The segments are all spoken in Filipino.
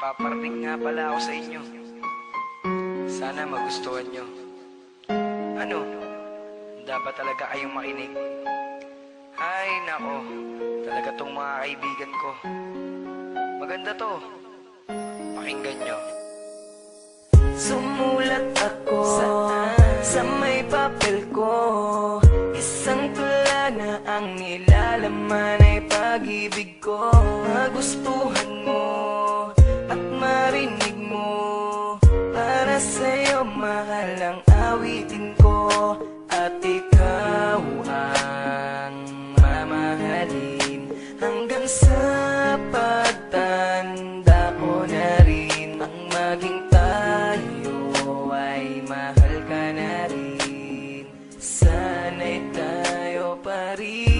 paparating nga pala ako sa inyo. Sana magustuhan nyo. Ano? Dapat talaga kayong makinig. Ay, nako. Talaga tong mga kaibigan ko. Maganda to. Pakinggan nyo. Sumulat ako sa, sa may papel ko Isang tula na ang nilalaman ay pag-ibig ko Magustuhan mo sa pagtanda ko na rin Ang maging tayo ay mahal ka na rin. Sana'y tayo pa rin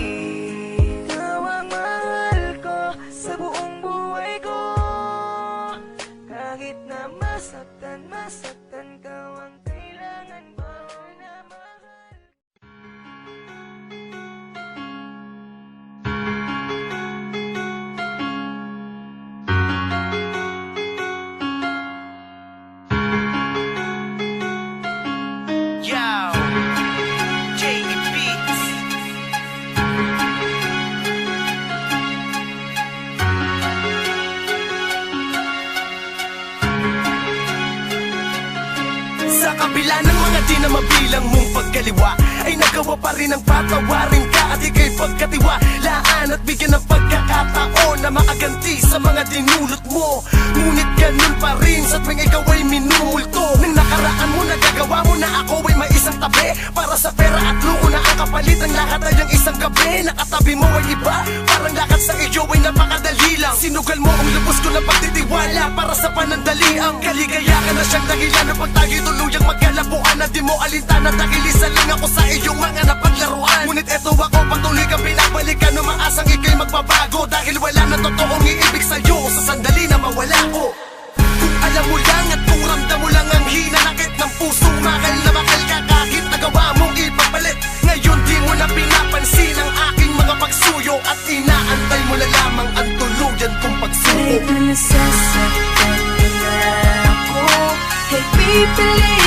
kabila ng mga di na mabilang mong pagkaliwa Ay nagawa pa rin ang patawarin ka At ika'y pagkatiwalaan At bigyan ng pagkakataon Na makaganti sa mga dinulot mo. Ngunit ganun pa rin Sa tuwing ikaw ay minumulto Nang nakaraan mo nagagawa mo na ako ay may isang tabi. Para sa pera at luho na ang kapalit Ang lahat ay ang isang gabi. Nakatabi mo ay iba Parang lakad sa iyo ay napakadali lang. Sinugal mo ang lubos ko na pagtitiwala Para sa panandaliang Kaligaya ka na siyang dahilan Na pag tayo tuluyang magkalabuan Na di mo alintana dahil isa lang ako sa iyong mga napaglaruan. Ngunit eto ako patuloy kang pinabalikan Umaasang ikay magbabago Dahil wala na totoong iibig sa'yo. Sa sandali na mawala ko. Kung alam mo lang at kung ramdam mo lang ang hinanakit ng puso. Mahal na mahal ka kahit nagawa mong ipapalit. Ngayon di mo na pinapansin ang aking mga pagsuyo At inaantay mo na lamang ang tuluyan kong pagsuko. Na nasasaktan na ako. Ay pipilitin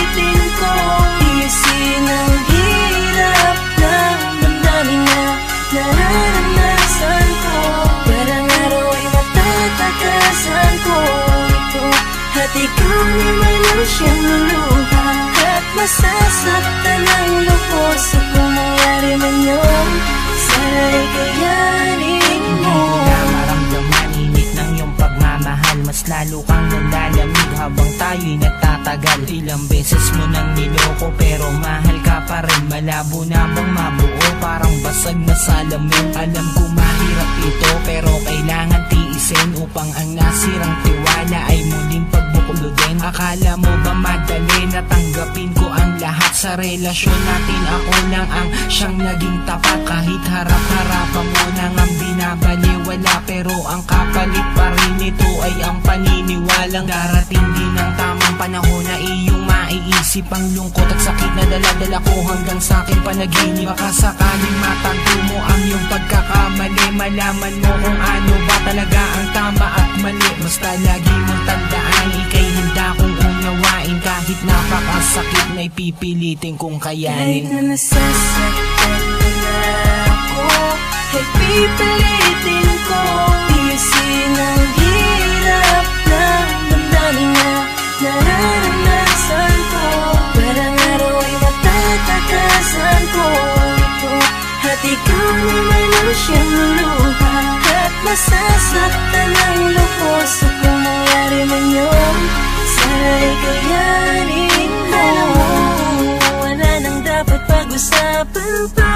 nagtatagal Ilang beses mo nang niloko pero mahal ka pa rin. Malabo na bang mabuo? Parang basag na salamin. Alam ko mahirap ito pero kailangan tiisin Upang ang nasirang tiwala ay muling pagbuklodin Akala mo ba madali na tanggapin ko ang lahat sa relasyon natin? Ako lang ang siyang naging tapat. Kahit harap-harapan mo nang ang binabaliwala Pero ang kapalit pa rin ito ay ang paniniwalang Darating din ang tamang panahon na iyong maiisip Ang lungkot at sakit na daladala ko hanggang sa aking panaginip. Baka sakaling matanto mo ang iyong pagkakamali. Malaman mo kung ano ba talaga ang tama at mali. Basta lagi mong tandaan ikay handa kong unawain. Kahit napakasakit na ipipilitin kong Kahit kayanin na nasasaktan na ako Ay pipilitin ko ito At ikaw naman ang siyang luluha At masasaktan ang lubos Sa kung nangyari man yun. Sana'y kayanin mo Wala nang dapat pag-usapan pa.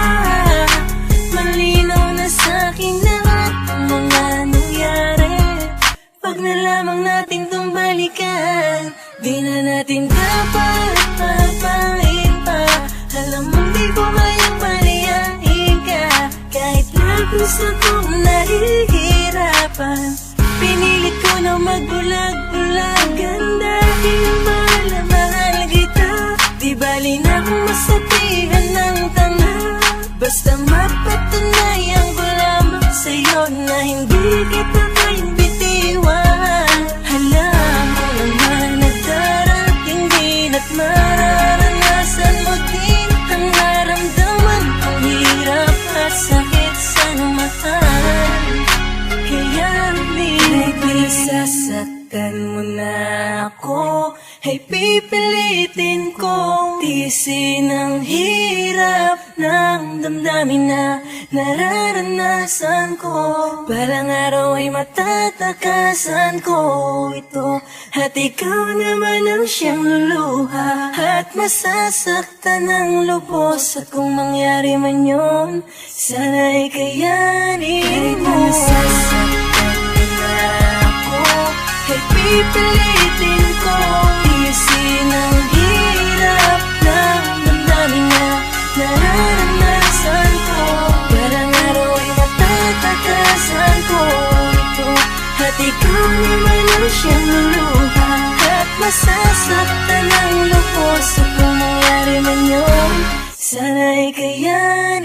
Malinaw na sa'kin lahat ang mga nangyari. Pag na lamang natin itong balikan. Di na natin dapat papain Ay pipilitin kong tiisin ang hirap ng damdamin na nararanasan ko. Balang araw ay matatakasan ko. Ito At ikaw naman ang siyang luluha. At masasaktan ng lubos At kung mangyari man yun Sana'y kayanin mo. Kahit na nasasaktan na ako pipilitin ko Tiisin ang hirap ng damdamin na nararanasan ko Parang araw ay matatakasan ko. Ito At ikaw naman ang siyang luluha At masasaktan ng lubos At kung mangyari man yun. Sana'y kaya